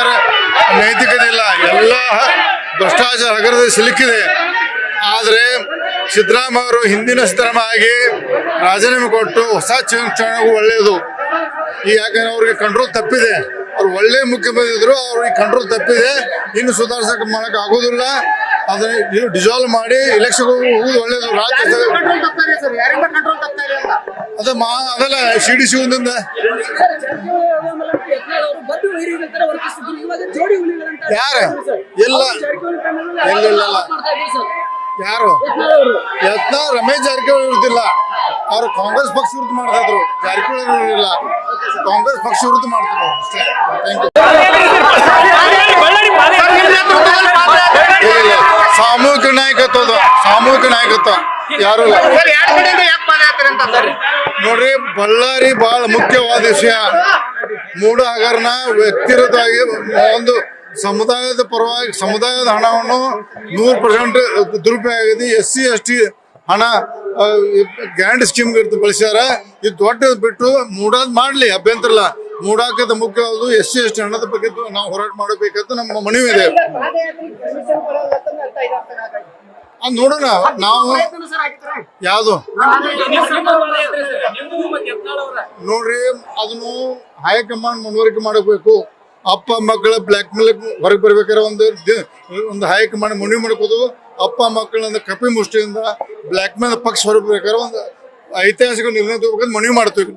ಸರ್ಕಾರ ನೈತಿಕತೆ ಇಲ್ಲ. ಎಲ್ಲ ಭ್ರಷ್ಟಾಚಾರ ಹಗರದಲ್ಲಿ ಸಿಲುಕಿದೆ. ಆದರೆ ಸಿದ್ದರಾಮಯ್ಯ ಅವರು ಹಿಂದಿನ ಸಿದ್ದರಾಮಯ್ಯ ಆಗಿ ರಾಜೀನಾಮೆ ಕೊಟ್ಟು ಹೊಸ ಚುನಾವಣೆಗೂ ಒಳ್ಳೆಯದು. ಈ ಯಾಕಂದ್ರೆ ಅವ್ರಿಗೆ ಕಂಟ್ರೋಲ್ ತಪ್ಪಿದೆ. ಅವ್ರು ಒಳ್ಳೆ ಮುಖ್ಯಮಂತ್ರಿ ಇದ್ರು, ಅವ್ರಿಗೆ ಕಂಟ್ರೋಲ್ ತಪ್ಪಿದೆ. ಇನ್ನು ಸುಧಾರಿಸಕ್ಕೆ ಮಾಡಕ್ ಆಗೋದಿಲ್ಲ. ಅದನ್ನ ಡಿಸಾಲ್ವ್ ಮಾಡಿ ಎಲೆಕ್ಷನ್ ಹೋಗುದು ಒಳ್ಳೇದು ರಾಜ್ಯ ಅದ ಮಾ ಅದಲ್ಲ ಸಿ ಶಿವನಿಂದ ಯಾರು? ಇಲ್ಲ. ಇಲ್ಲ, ಇಲ್ಲ, ಯಾರು? ಯತ್ನ ರಮೇಶ್ ಜಾರಕಿಹೊಳಿ ಇರ್ತಿಲ್ಲ ಅವರು ಕಾಂಗ್ರೆಸ್ ಪಕ್ಷ ವಿರುದ್ಧ ಮಾಡ್ತಾ ಇದ್ರು ಜಾರಕಿಹೊಳಿ ಇರಲಿಲ್ಲ. ಕಾಂಗ್ರೆಸ್ ಪಕ್ಷ ವಿರುದ್ಧ ಮಾಡ್ತಾರೆ ಅಷ್ಟೇ. ಸಾಮೂಹಿಕ ನಾಯಕತ್ವ ಸಾಮೂಹಿಕ ನಾಯಕತ್ವ. ಯಾರು? ಇಲ್ಲ ಅಂತ ಸರ್? ನೋಡ್ರಿ ಬಳ್ಳಾರಿ ಬಹಳ ಮುಖ್ಯವಾದ ವಿಷಯ. ಮೂಡ ಹಗರಣ ವ್ಯಕ್ತಿಗತವಾಗಿ ಒಂದು ಸಮುದಾಯದ ಪರವಾಗಿ ಸಮುದಾಯದ ಹಣವನ್ನು ನೂರು ಪರ್ಸೆಂಟ್ ದುರುಪಯೋಗ ಆಗಿದೆ. ಎಸ್ ಸಿ ಎಸ್ ಟಿ ಹಣ ಗ್ರ್ಯಾಂಡ್ ಸ್ಕೀಮ್ ಬಳಸ್ಯಾರ. ಇದು ದೊಡ್ಡ ಬಿಟ್ಟು ಮೂಡಾದ್ ಮಾಡ್ಲಿ ಅಭ್ಯಂತರ ಇಲ್ಲ ಮೂಡಾಕದ ಮುಖ್ಯವಾದ ಎಸ್ ಸಿ ಎಸ್ ಟಿ ಹಣದ ಬಗ್ಗೆ ನಾವು ಹೋರಾಟ ಮಾಡಬೇಕಂತ ನಮ್ಮ ಮನವಿ ಇದೆ. ನೋಡೋಣ. ನಾವು ಯಾವುದು. ನೋಡ್ರಿ, ಅದನ್ನು ಹೈಕಮಾಂಡ್ ಮುಂದುವರಿಕೆ ಮಾಡಬೇಕು. ಅಪ್ಪ ಮಕ್ಕಳ ಬ್ಲಾಕ್ ಮೇಲ್ ಹೊರಗೆ ಬರ್ಬೇಕಾದ್ರೆ ಒಂದು ಒಂದು ಹೈಕಮಾಂಡ್ ಮನವಿ ಮಾಡ್ಕೋದು. ಅಪ್ಪ ಮಕ್ಕಳನ್ನ ಕಪಿ ಮುಷ್ಟಿಯಿಂದ ಬ್ಲಾಕ್ ಮೇಲ್ ಪಕ್ಷ ಹೊರಗೆ ಒಂದು ಐತಿಹಾಸಿಕ ನಿರ್ಣಯ ತಗೋಬೇಕಂತ ಮನವಿ ಮಾಡ್ತೀವಿ.